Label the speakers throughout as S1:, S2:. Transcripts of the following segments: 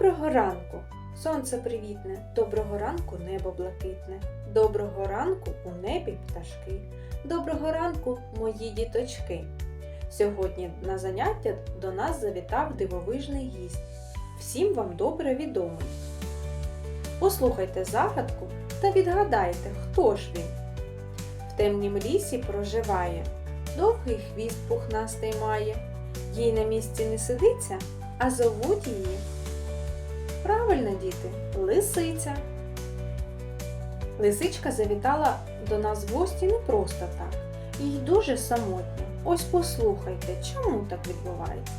S1: Доброго ранку, сонце привітне, доброго ранку небо блакитне, доброго ранку у небі пташки, доброго ранку, мої діточки. Сьогодні на заняття до нас завітав дивовижний гість. Всім вам добре відомий. Послухайте загадку та відгадайте, хто ж він. В темнім лісі проживає, довгий хвіст пухнастий має, їй на місці не сидиться, а зовуть її. Правильно, діти, лисиця. Лисичка завітала до нас в гості не просто так. Їй дуже самотньо. Ось послухайте, чому так відбувається.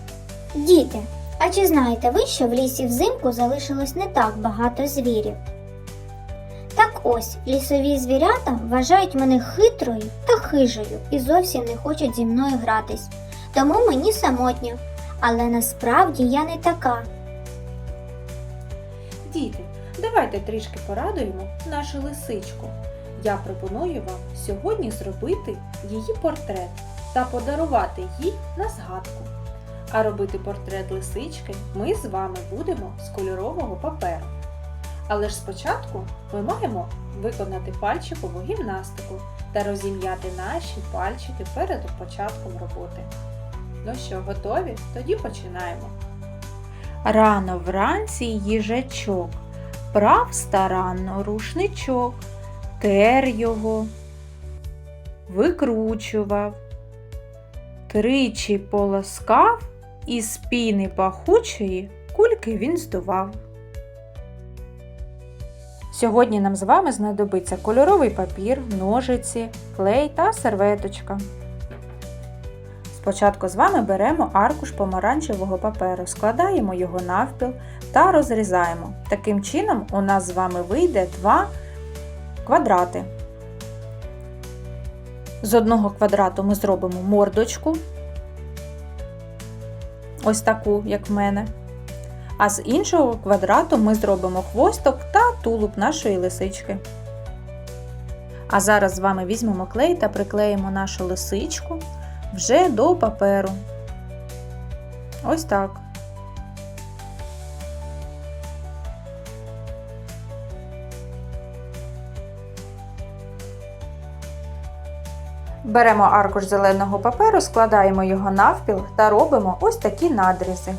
S2: Діти, а чи знаєте ви, що в лісі взимку залишилось не так багато звірів? Так ось, лісові звірята вважають мене хитрою та хижою і зовсім не хочуть зі мною гратись. Тому мені самотньо. Але насправді я не така.
S1: Діти, давайте трішки порадуємо нашу лисичку. Я пропоную вам сьогодні зробити її портрет та подарувати їй на згадку. А робити портрет лисички ми з вами будемо з кольорового паперу. Але ж спочатку ми маємо виконати пальчикову гімнастику та розім'яти наші пальчики перед початком роботи. Ну що, готові? Тоді починаємо. Рано вранці їжачок, прав старанно рушничок, тер його, викручував, тричі полоскав, і з піни пахучої кульки він здував. Сьогодні нам з вами знадобиться кольоровий папір, ножиці, клей та серветочка. Спочатку з вами беремо аркуш помаранчевого паперу, складаємо його навпіл та розрізаємо. Таким чином у нас з вами вийде два квадрати. З одного квадрату ми зробимо мордочку, ось таку, як в мене. А з іншого квадрату ми зробимо хвосток та тулуб нашої лисички. А зараз з вами візьмемо клей та приклеїмо нашу лисичку вже до паперу. Ось так. Беремо аркуш зеленого паперу, складаємо його навпіл та робимо ось такі надрізи.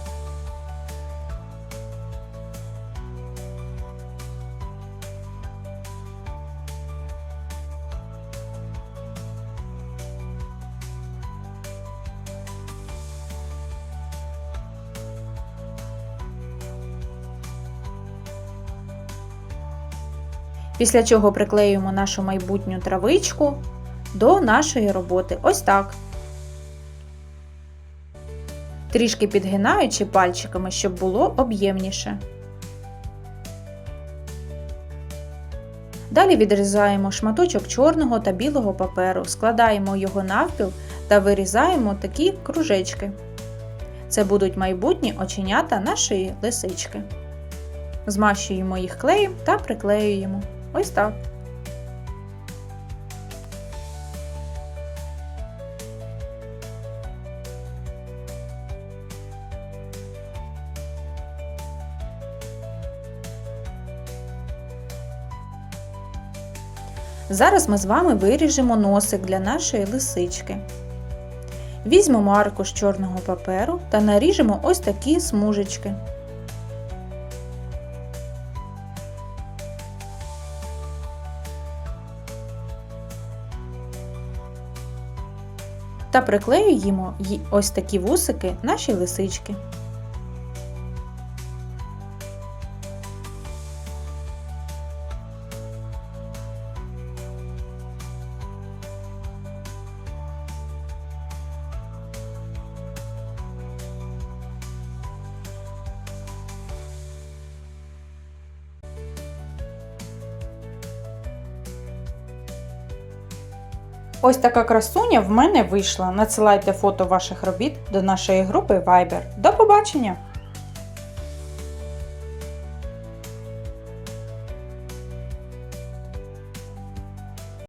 S1: Після чого приклеюємо нашу майбутню травичку до нашої роботи. Ось так. Трішки підгинаючи пальчиками, щоб було об'ємніше. Далі відрізаємо шматочок чорного та білого паперу, складаємо його навпіл та вирізаємо такі кружечки. Це будуть майбутні оченята нашої лисички. Змащуємо їх клеєм та приклеюємо. Ось так. Зараз ми з вами виріжемо носик для нашої лисички. Візьмемо аркуш чорного паперу та наріжемо ось такі смужечки. Та приклеюємо ось такі вусики нашій лисички. Ось така красуня в мене вийшла. Надсилайте фото ваших робіт до нашої групи Viber. До побачення!